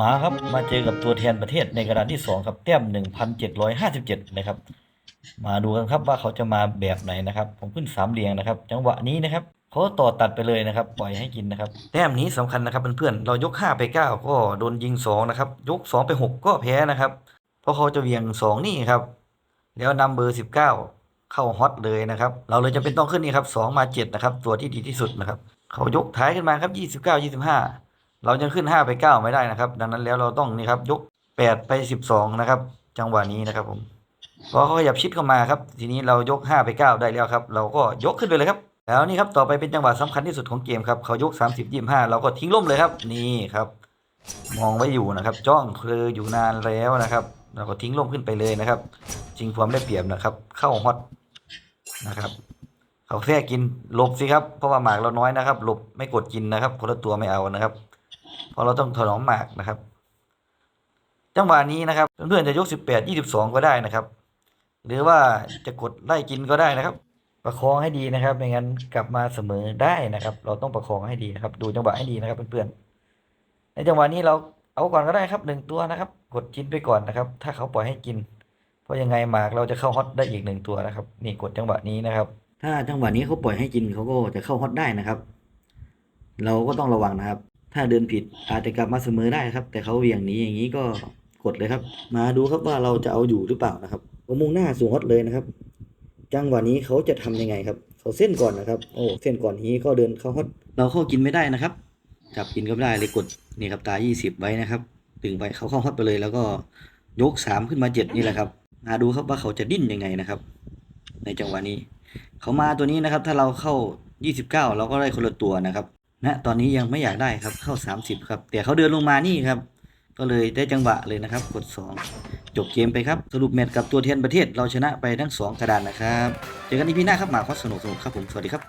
มาครับมาเจอกับตัวแทนประเทศในกระดานที่สองครับแต้ม1,757นะครับ มาดูกันครับว่าเขาจะมาแบบไหนนะครับ ผมขึ้นสามเหลี่ยงนะครับ จังหวะนี้นะครับเขาต่อตัดไปเลยนะครับ ปล่อยให้กินนะครับ แต้มนี้สำคัญนะครับเพื่อนๆเรายก5ไป9ก็โดนยิง2นะครับ ยก2ไป6ก็แพ้นะครับ เพราะเขาจะเวียง2นี่ครับ แล้วนำเบอร์19เข้าฮอตเลยนะครับ เราเลยจะเป็นต้องขึ้นนี่ครับ2มา7นะครับ ตัวที่ดีที่สุดนะครับ เขายกท้ายขึ้นมาครับ29 25เเรายังขึ้น 5 ไป 9 ไม่ได้นะครับ ดังนั้นแล้วเราต้องนี่ครับยก 8 ไป 12 นะครับ จังหวะนี้นะครับผมพอเขาขยับชิดเข้ามาครับ ทีนี้เรายก 5 ไป 9 ได้แล้วครับ เราก็ยกขึ้นไปเลยครับ แล้วนี่ครับต่อไปเป็นจังหวะสำคัญที่สุดของเกมครับเขายก 30 25 เราก็ทิ้งล่มเลยครับนี่ครับมองไว้อยู่นะครับ จ้องคืออยู่นานแล้วนะครับ เราก็ทิ้งล่มขึ้นไปเลยนะครับจริงความได้เปรียบนะครับ เข้าฮอตนะครับเขาแค่กินหลบสิครับเพราะว่าหมากเราน้อยนะครับ หลบไม่กดกินนะครับคนละตัวไม่เอานะครับ เพราะเราต้องถนอมหมากนะครับ จังหวะนี้นะครับเพื่อนๆจะยก 18 22 ก็ได้นะครับ หรือว่าจะกดไล่กินก็ได้นะครับ ประคองให้ดีนะครับไม่งั้นกลับมาเสมอได้นะครับ เราต้องประคองให้ดีนะครับ ดูจังหวะให้ดีนะครับเพื่อนๆในจังหวะนี้เราเอาก่อนก็ได้ครับหนึ่งตัวนะครับ กดกินไปก่อนนะครับ ถ้าเขาปล่อยให้กิน เพราะยังไงหมากเราจะเข้าฮอตได้อีกหนึ่งตัวนะครับ นี่กดจังหวะนี้นะครับ ถ้าจังหวะนี้เขาปล่อยให้กินเขาก็จะเข้าฮอตได้นะครับ เราก็ต้องระวังนะครับ ถ้าเดินผิดอาจจะกลับมาเสมอได้ครับ แต่เขาเหวี่ยงหนี้อย่างนี้ก็กดเลยครับ มาดูครับว่าเราจะเอาอยู่หรือเปล่านะครับผมมุ่งหน้าสู่ฮอตเลยนะครับ จังหวะนี้เขาจะทำยังไงครับเขาเส้นก่อนนะครับ โอ้เส้นก่อนนี้ก็เดินเข้าฮอตเราเข้ากินไม่ได้นะครับ จับกินก็ไม่ได้เลยกดนี่ครับตา 20 ไว้นะครับตึงไปเขาเข้าฮอตไปเลยแล้วก็ยก 3 ขึ้นมา 7 นี่แหละครับ มาดูครับว่าเขาจะดิ้นยังไงนะครับ ในจังหวะนี้ เขามาตัวนี้นะครับ ถ้าเราเข้า 29 เราก็ได้คนละตัวนะครับ นะตอนนี้ยังไม่อยากได้ครับเข้า 30 ครับ แต่เขาเดินลงมานี่ครับ ก็เลยได้จังหวะเลยนะครับ กด 2 จบเกมไปครับ สรุปแมตช์กับตัวแทนประเทศเราชนะไปทั้ง 2 กระดานนะครับ เจอกันอีพีหน้าครับหมาคอสสนุกครับผม สวัสดีครับ